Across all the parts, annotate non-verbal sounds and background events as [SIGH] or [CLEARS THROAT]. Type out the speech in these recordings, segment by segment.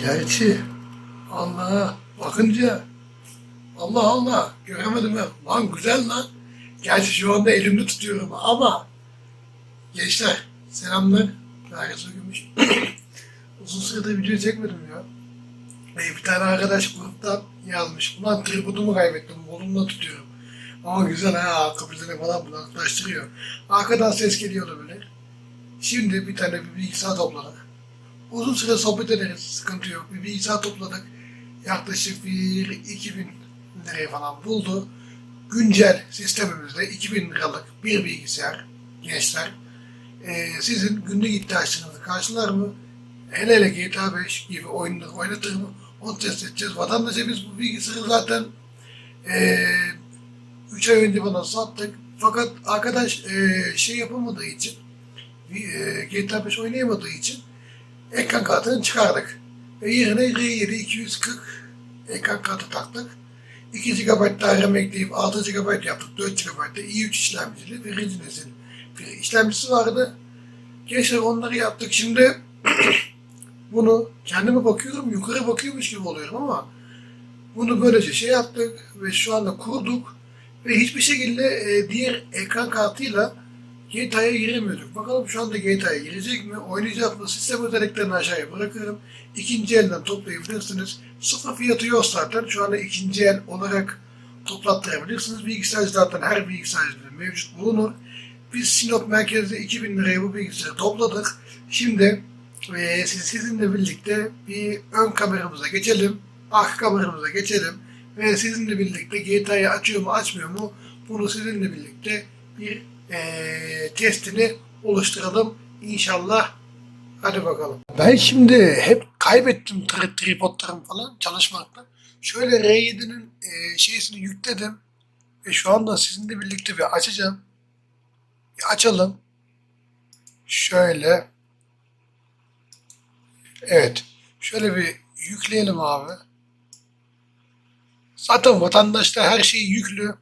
Gerçi Allah bakınca Allah Allah göremedim ya. Lan güzel lan. Gerçi şu anda elimde tutuyorum ama gençler selamlar. Herkese gümüş. [CLEARS THROAT] Uzun süredir video çekmedim ya. Ve bir tane arkadaş gruptan yazmış. Ulan tripodumu kaybettim. Kolumla tutuyorum. Ama güzel ha. Kapitene falan budaklaştırıyor. Arkadan ses geliyordu böyle. Şimdi bir tane bir bilgisayar topladık. Uzun süre sohbet ederiz. Sıkıntı yok. Bir bilgisayar topladık. Yaklaşık bir 2000 liraya falan buldu. Güncel sistemimizde 2000 liralık bir bilgisayar gençler. Ee, sizin günlük ihtiyaçlarınızı karşılar mı? Hele hele GTA 5 gibi oyunları oynatır mı? Onu test edeceğiz. Vatandaşa biz bu bilgisayarı zaten 3 ay önce bana sattık. Fakat arkadaş ee, şey yapamadığı için ee, GTA 5 oynayamadığı için ekran kartını çıkardık. Ve yerine R7 240 ekran kartı taktık. 2 GB daha RAM ekleyip 6 GB yaptık. 4 GB da i3 işlemcili birinci nesil bir işlemcisi vardı. Gençler onları yaptık. Şimdi [CLEARS THROAT] bunu kendime bakıyorum yukarı bakıyormuş gibi oluyorum ama bunu böylece şey yaptık ve şu anda kurduk ve hiçbir şekilde e, diğer ekran kartıyla GTA'ya giremiyorduk. Bakalım şu anda GTA'ya girecek mi? Oynayacak mı? Sistem özelliklerini aşağıya bırakırım. İkinci elden toplayabilirsiniz. Sıfır fiyatı yok zaten. Şu anda ikinci el olarak toplattırabilirsiniz. Bilgisayar zaten her bilgisayarda mevcut bulunur. Biz Sinop merkezde 2000 liraya bu bilgisayarı topladık. Şimdi e, siz, sizinle birlikte bir ön kameramıza geçelim. Arka kameramıza geçelim. Ve sizinle birlikte GTA'yı açıyor mu açmıyor mu bunu sizinle birlikte bir testini oluşturalım inşallah. Hadi bakalım. Ben şimdi hep kaybettim tri- tripodlarım falan çalışmaktan. Şöyle R7'nin e, şeysini yükledim ve şu anda sizinle birlikte bir açacağım. Bir açalım. Şöyle. Evet. Şöyle bir yükleyelim abi. Zaten vatandaşta her şey yüklü.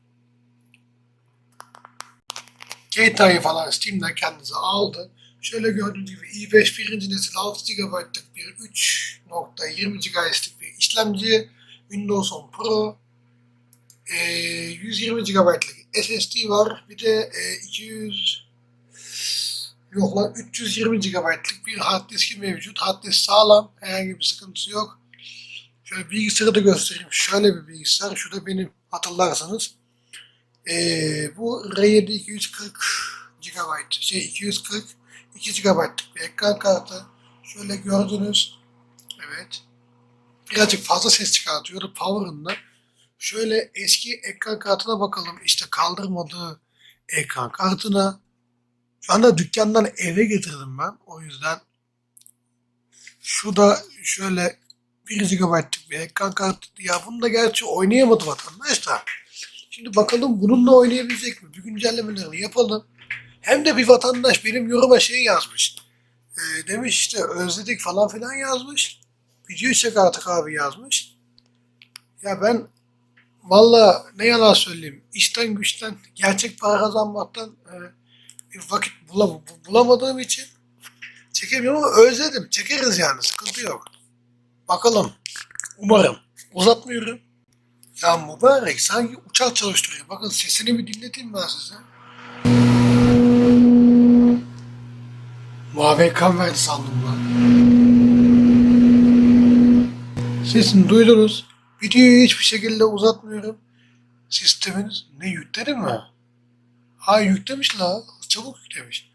GTA'yı falan Steam'den kendinize aldı. Şöyle gördüğünüz gibi i5 birinci nesil 6 GB'lık bir 3.20 GHz'lik bir işlemci. Windows 10 Pro. Ee, 120 GB'lık SSD var. Bir de e, 200 yok lan 320 GB'lık bir hard diski mevcut. Hard disk sağlam. Herhangi bir sıkıntısı yok. Şöyle bilgisayarı da göstereyim. Şöyle bir bilgisayar. Şu da benim hatırlarsanız. Ee, bu R7 240 GB, şey 240 2 GB'lık bir ekran kartı. Şöyle gördünüz. Evet. Birazcık fazla ses çıkartıyor power'ında. Şöyle eski ekran kartına bakalım. İşte kaldırmadığı ekran kartına. Şu anda dükkandan eve getirdim ben. O yüzden şu da şöyle 1 GB'lık bir ekran kartı. Ya bunu da gerçi oynayamadı vatandaş da. Şimdi bakalım bununla oynayabilecek mi? Bir güncellemelerini yapalım. Hem de bir vatandaş benim yoruma şey yazmış. Ee, demiş işte özledik falan filan yazmış. Video çek artık abi yazmış. Ya ben valla ne yalan söyleyeyim. işten güçten gerçek para kazanmaktan e, bir vakit bulam bulamadığım için çekemiyorum ama özledim. Çekeriz yani sıkıntı yok. Bakalım. Umarım. Uzatmıyorum. Ya mübarek sanki uçak çalıştırıyor. Bakın sesini bir dinleteyim ben size. Mavi ekran verdi sandım lan. Sesini duydunuz. Videoyu hiçbir şekilde uzatmıyorum. Sisteminiz ne yükledi mi? Ha yüklemiş la. Çabuk yüklemiş.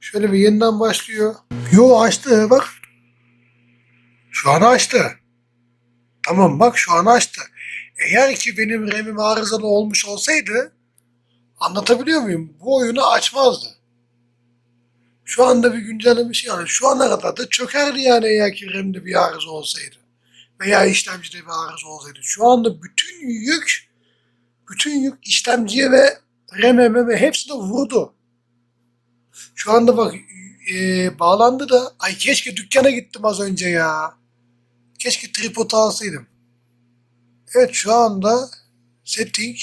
Şöyle bir yeniden başlıyor. Yo açtı bak. Şu an açtı. Tamam bak şu an açtı. Eğer ki benim RAM'im arızalı olmuş olsaydı anlatabiliyor muyum? Bu oyunu açmazdı. Şu anda bir güncellemiş yani şu ana kadar da çökerdi yani eğer ki RAM'de bir arıza olsaydı. Veya işlemcide bir arıza olsaydı. Şu anda bütün yük bütün yük işlemciye ve RAM'e ve hepsine vurdu. Şu anda bak e, bağlandı da ay keşke dükkana gittim az önce ya. Keşke tripod alsaydım. Evet şu anda setting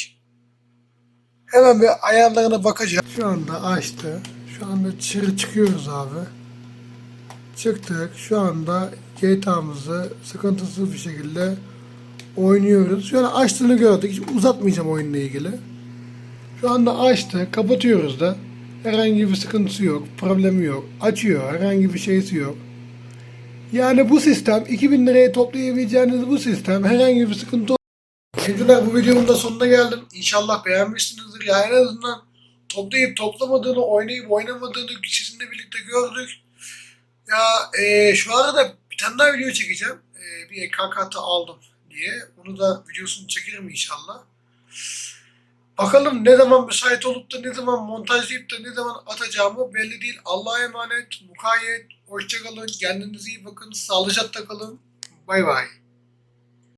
hemen bir ayarlarına bakacağım. Şu anda açtı. Şu anda dışarı çıkıyoruz abi. Çıktık. Şu anda GTA'mızı sıkıntısız bir şekilde oynuyoruz. Şöyle açtığını gördük. Hiç uzatmayacağım oyunla ilgili. Şu anda açtı. Kapatıyoruz da. Herhangi bir sıkıntısı yok. Problemi yok. Açıyor. Herhangi bir şeysi yok. Yani bu sistem 2000 liraya toplayabileceğiniz bu sistem herhangi bir sıkıntı Sevgiler bu videomun da sonuna geldim. İnşallah beğenmişsinizdir. Ya en azından toplayıp toplamadığını, oynayıp oynamadığını sizinle birlikte gördük. Ya e, şu arada bir tane daha video çekeceğim. E, bir ekran kartı aldım diye. Onu da videosunu çekerim inşallah. Bakalım ne zaman müsait olup da ne zaman montajlayıp da ne zaman atacağımı belli değil. Allah'a emanet, mukayyet, hoşçakalın, kendinize iyi bakın, sağlıcakla kalın. Bay bay.